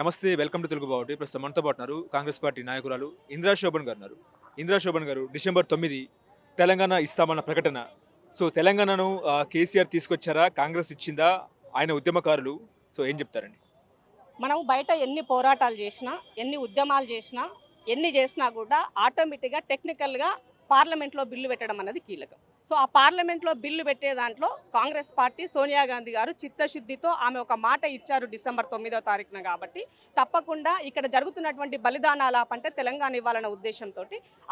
నమస్తే welcome to Telugu బావుటి. ప్రస్తుతం మనతో పాటున్నారు కాంగ్రెస్ పార్టీ నాయకురాలు ఇందిరా శోభన్ గారు ఉన్నారు. ఇందిరా శోభన్ గారు డిసెంబర్ తొమ్మిది తెలంగాణ ఇస్తామన్న ప్రకటన. సో తెలంగాణను కేసీఆర్ తీసుకొచ్చారా? కాంగ్రెస్ ఇచ్చిందా? ఆయన ఉద్యమకారులు. సో ఏం చెప్తారండి? మనం బయట ఎన్ని పోరాటాలు చేసినా ఎన్ని ఉద్యమాలు చేసినా ఎన్ని చేసినా కూడా ఆటోమేటిక్గా టెక్నికల్గా పార్లమెంట్లో బిల్లు పెట్టడం అనేది కీలకం. సో ఆ పార్లమెంట్లో బిల్లు పెట్టే దాంట్లో కాంగ్రెస్ పార్టీ సోనియా గాంధీ గారు చిత్తశుద్ధితో ఆమె ఒక మాట ఇచ్చారు డిసెంబర్ తొమ్మిదో తారీఖున కాబట్టి. తప్పకుండా ఇక్కడ జరుగుతున్నటువంటి బలిదానాల పంటే తెలంగాణ ఇవ్వాలన్న ఉద్దేశంతో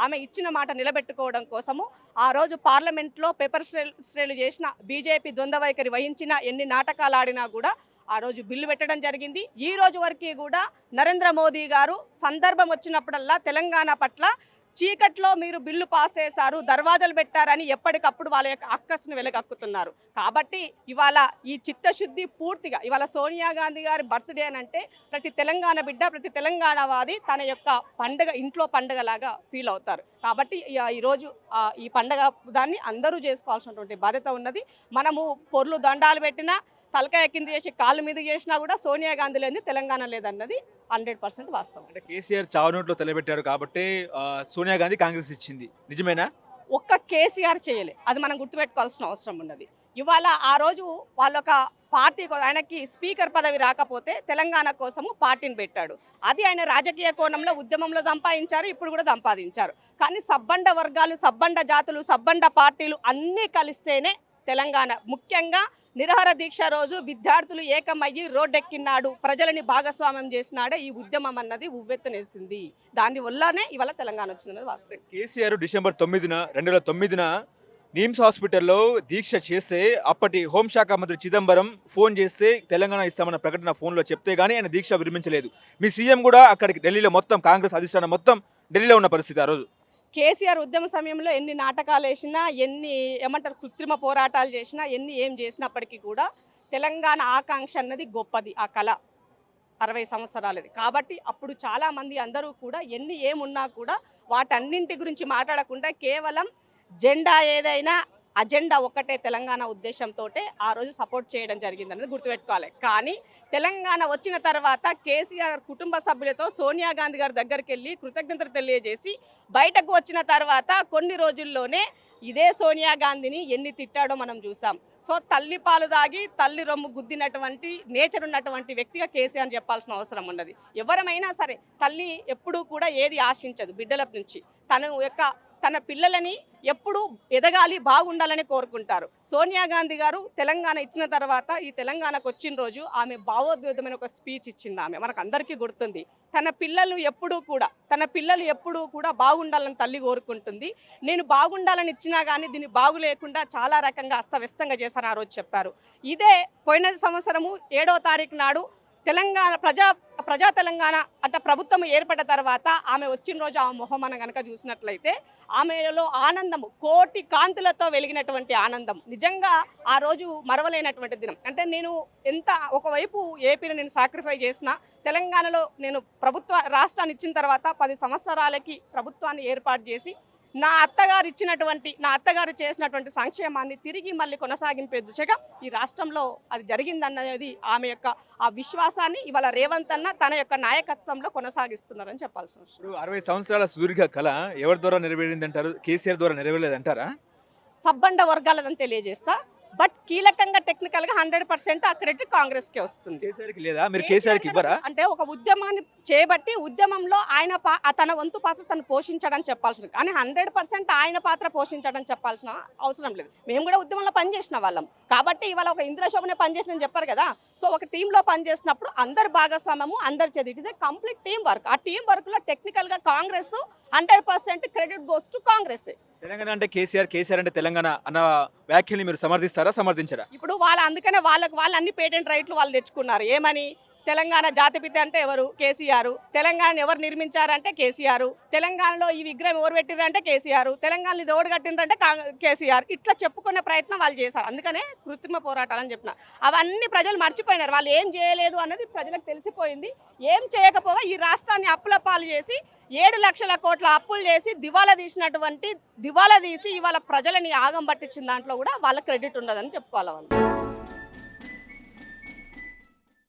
ఆమె ఇచ్చిన మాట నిలబెట్టుకోవడం కోసము ఆ రోజు పార్లమెంట్లో పేపర్ స్ట్రేలు చేసిన బీజేపీ ద్వంద్వ వైఖరి వహించిన ఎన్ని నాటకాలు ఆడినా కూడా ఆ రోజు బిల్లు పెట్టడం జరిగింది. ఈ రోజు వరకు కూడా నరేంద్ర మోదీ గారు సందర్భం వచ్చినప్పుడల్లా తెలంగాణ పట్ల చీకట్లో మీరు బిల్లు పాస్ చేశారు దర్వాజాలు పెట్టారని ఎప్పటికప్పుడు వాళ్ళ యొక్క అక్కస్ను వెలగక్కుతున్నారు. కాబట్టి ఇవాళ ఈ చిత్తశుద్ధి పూర్తిగా ఇవాళ సోనియా గాంధీ గారి బర్త్డే అని అంటే ప్రతి తెలంగాణ బిడ్డ ప్రతి తెలంగాణవాది తన యొక్క పండగ ఇంట్లో పండగలాగా ఫీల్ అవుతారు. కాబట్టి ఈ- ఈరోజు ఈ పండగ దాన్ని అందరూ చేసుకోవాల్సినటువంటి బాధ్యత ఉన్నది. మనము పొర్లు దండాలు పెట్టినా తలకాయ కింద చేసి కాళ్ళ మీద చేసినా కూడా సోనియా గాంధీ లేని తెలంగాణ లేదన్నది హండ్రెడ్ పర్సెంట్ వాస్తవం. అంటే కేసీఆర్ చావు నోట్లో తలబెట్టారు కాబట్టి సోనియా గాంధీ కాంగ్రెస్ ఇచ్చింది. నిజమేనా? ఒక్క కేసీఆర్ చేయలే. అది మనం గుర్తుపెట్టుకోవాల్సిన అవసరం ఉన్నది. ఇవాళ ఆ రోజు వాళ్ళొక పార్టీ ఆయనకి స్పీకర్ పదవి రాకపోతే తెలంగాణ కోసము పార్టీని పెట్టాడు. అది ఆయన రాజకీయ కోణంలో ఉద్యమంలో సంపాదించారు ఇప్పుడు కూడా సంపాదించారు. కానీ సబ్బండ వర్గాలు సబ్బండ జాతులు సబ్బండ పార్టీలు అన్నీ కలిస్తేనే తెలంగాణ. ముఖ్యంగా నిరహార దీక్ష రోజు విద్యార్థులు ఏకమయ్యి రోడ్డెక్కినాడు. ప్రజలని భాగస్వామ్యం చేసినాడే ఈ ఉద్యమం అన్నది ఉవ్వెత్తనేసింది. దాని వల్లనే ఇవాళ తెలంగాణ వచ్చిందన్నది వాస్తవం. కేసీఆర్ డిసెంబర్ తొమ్మిదిన రెండు వేల తొమ్మిదిన నిమ్స్ హాస్పిటల్లో దీక్ష చేస్తే అప్పటి హోంశాఖ మంత్రి చిదంబరం ఫోన్ చేస్తే తెలంగాణ ఇస్తామన్న ప్రకటన ఫోన్లో చెప్తే గానీ ఆయన దీక్ష విరమించలేదు. మీ సీఎం కూడా అక్కడికి ఢిల్లీలో మొత్తం కాంగ్రెస్ అధిష్టానం మొత్తం ఢిల్లీలో ఉన్న పరిస్థితి ఆ రోజు. కేసీఆర్ ఉద్యమ సమయంలో ఎన్ని నాటకాలు వేసినా ఎన్ని ఏమంటారు కృత్రిమ పోరాటాలు చేసినా ఎన్ని ఏం చేసినప్పటికీ కూడా తెలంగాణ ఆకాంక్ష అన్నది గొప్పది ఆ కళ. అరవై సంవత్సరాలది. కాబట్టి అప్పుడు చాలామంది అందరూ కూడా ఎన్ని ఏమున్నా కూడా వాటన్నింటి గురించి మాట్లాడకుండా కేవలం జెండా ఏదైనా అజెండా ఒక్కటే తెలంగాణ ఉద్దేశంతో ఆ రోజు సపోర్ట్ చేయడం జరిగింది అనేది గుర్తుపెట్టుకోవాలి. కానీ తెలంగాణ వచ్చిన తర్వాత కేసీఆర్ కుటుంబ సభ్యులతో సోనియా గాంధీ గారి దగ్గరికి వెళ్ళి కృతజ్ఞతలు తెలియజేసి బయటకు వచ్చిన తర్వాత కొన్ని రోజుల్లోనే ఇదే సోనియా గాంధీని ఎన్ని తిట్టాడో మనం చూసాం. సో తల్లి పాలు దాగి తల్లి రొమ్ము గుద్దినటువంటి నేచర్ ఉన్నటువంటి వ్యక్తిగా కేసీఆర్ అని చెప్పాల్సిన అవసరం ఉన్నది. ఎవరమైనా సరే తల్లి ఎప్పుడూ కూడా ఏది ఆశించదు బిడ్డల నుంచి. తను యొక్క తన పిల్లలని ఎప్పుడూ ఎదగాలి బాగుండాలని కోరుకుంటారు. సోనియా గాంధీ గారు తెలంగాణ ఇచ్చిన తర్వాత ఈ తెలంగాణకు వచ్చిన రోజు ఆమె భావోద్వేగమైన ఒక స్పీచ్ ఇచ్చింది ఆమె. మనకు అందరికీ గుర్తుంది. తన పిల్లలు ఎప్పుడూ కూడా తన పిల్లలు ఎప్పుడూ కూడా బాగుండాలని తల్లి కోరుకుంటుంది. నేను బాగుండాలని ఇచ్చినా కానీ దీన్ని బాగు లేకుండా చాలా రకంగా అస్తవ్యస్తంగా చేశాను ఆ రోజు చెప్పారు. ఇదే పోయిన సంవత్సరము ఏడో తారీఖు నాడు తెలంగాణ ప్రజా ప్రజా తెలంగాణ అంటే ప్రభుత్వం ఏర్పడ్డ తర్వాత ఆమె వచ్చిన రోజు ఆమె మొహం మనం కనుక చూసినట్లయితే ఆమెలో ఆనందము కోటి కాంతులతో వెలిగినటువంటి ఆనందం. నిజంగా ఆ రోజు మరవలేనటువంటి దినం. అంటే నేను ఎంత ఒకవైపు ఏపీని నేను సాక్రిఫై చేసిన తెలంగాణలో నేను ప్రభుత్వ రాష్ట్రాన్ని ఇచ్చిన తర్వాత పది సంవత్సరాలకి ప్రభుత్వాన్ని ఏర్పాటు చేసి నా అత్తగారు ఇచ్చినటువంటి నా అత్తగారు చేసినటువంటి సంక్షేమాన్ని తిరిగి మళ్ళీ కొనసాగింపే దిశగా ఈ రాష్ట్రంలో అది జరిగిందన్నది ఆమె యొక్క ఆ విశ్వాసాన్ని ఇవాళ రేవంత్ అన్న తన యొక్క నాయకత్వంలో కొనసాగిస్తున్నారని చెప్పాల్సిన ఇప్పుడు అరవై సంవత్సరాల సుదీర్ఘ కళ ఎవరి ద్వారా నెరవేరింది అంటారు కేసీఆర్ ద్వారా నెరవేరలేదంటారా? సబ్బండ వర్గాలదని తెలియజేస్తా. బట్ కీలకంగా టెక్నికల్గా హండ్రెడ్ పర్సెంట్ ఆ క్రెడిట్ వస్తుంది. లేదా? మీరు కేసీఆర్కి ఇవ్వరా? అంటే ఒక ఉద్యమాన్ని చేయబట్టి ఉద్యమంలో ఆయన తన వంతు పాత్ర తను పోషించడం చెప్పాల్సిన కానీ హండ్రెడ్ పర్సెంట్ ఆయన పాత్ర పోషించడం చెప్పాల్సిన అవసరం లేదు. మేము కూడా ఉద్యమంలో పనిచేసిన వాళ్ళం. కాబట్టి ఇవాళ ఒక ఇంద్రశోభనే పనిచేసిన చెప్పారు కదా. సో ఒక టీంలో పనిచేసినప్పుడు అందరు భాగస్వామ్యము అందరు చేది it is a complete team work ఆ టీం వర్క్లో టెక్నికల్గా Congress hundred percent credit goes to Congress. Telangana అంటే కేసీఆర్ కేసీఆర్ అంటే తెలంగాణ అన్న వ్యాఖ్యల్ని మీరు సమర్థిస్తారా సమర్థించరా? ఇప్పుడు వాళ్ళ అందుకనే వాళ్ళకి వాళ్ళు అన్ని పేటెంట్ రైట్లు వాళ్ళు తెచ్చుకున్నారు. ఏమని? తెలంగాణ జాతిపిత అంటే ఎవరు? కేసీఆర్. తెలంగాణ ఎవరు నిర్మించారంటే కేసీఆర్. తెలంగాణలో ఈ విగ్రహం ఎవరు పెట్టిరంటే కేసీఆర్. తెలంగాణలో ఇది ఎవరు కట్టిండ్రంటే కేసీఆర్. ఇట్లా చెప్పుకునే ప్రయత్నం వాళ్ళు చేశారు. అందుకనే కృత్రిమ పోరాటాలు అని చెప్పిన. అవన్నీ ప్రజలు మర్చిపోయినారు. వాళ్ళు ఏం చేయలేదు అన్నది ప్రజలకు తెలిసిపోయింది. ఏం చేయకపోగా ఈ రాష్ట్రాన్ని అప్పుల పాలు చేసి ఏడు లక్షల కోట్ల అప్పులు చేసి దివాలా తీసినటువంటి దివాలా తీసి ఇవాళ ప్రజలని ఆగం పట్టించిన దాంట్లో కూడా వాళ్ళ క్రెడిట్ ఉండదని చెప్పుకోవాలి వాళ్ళు.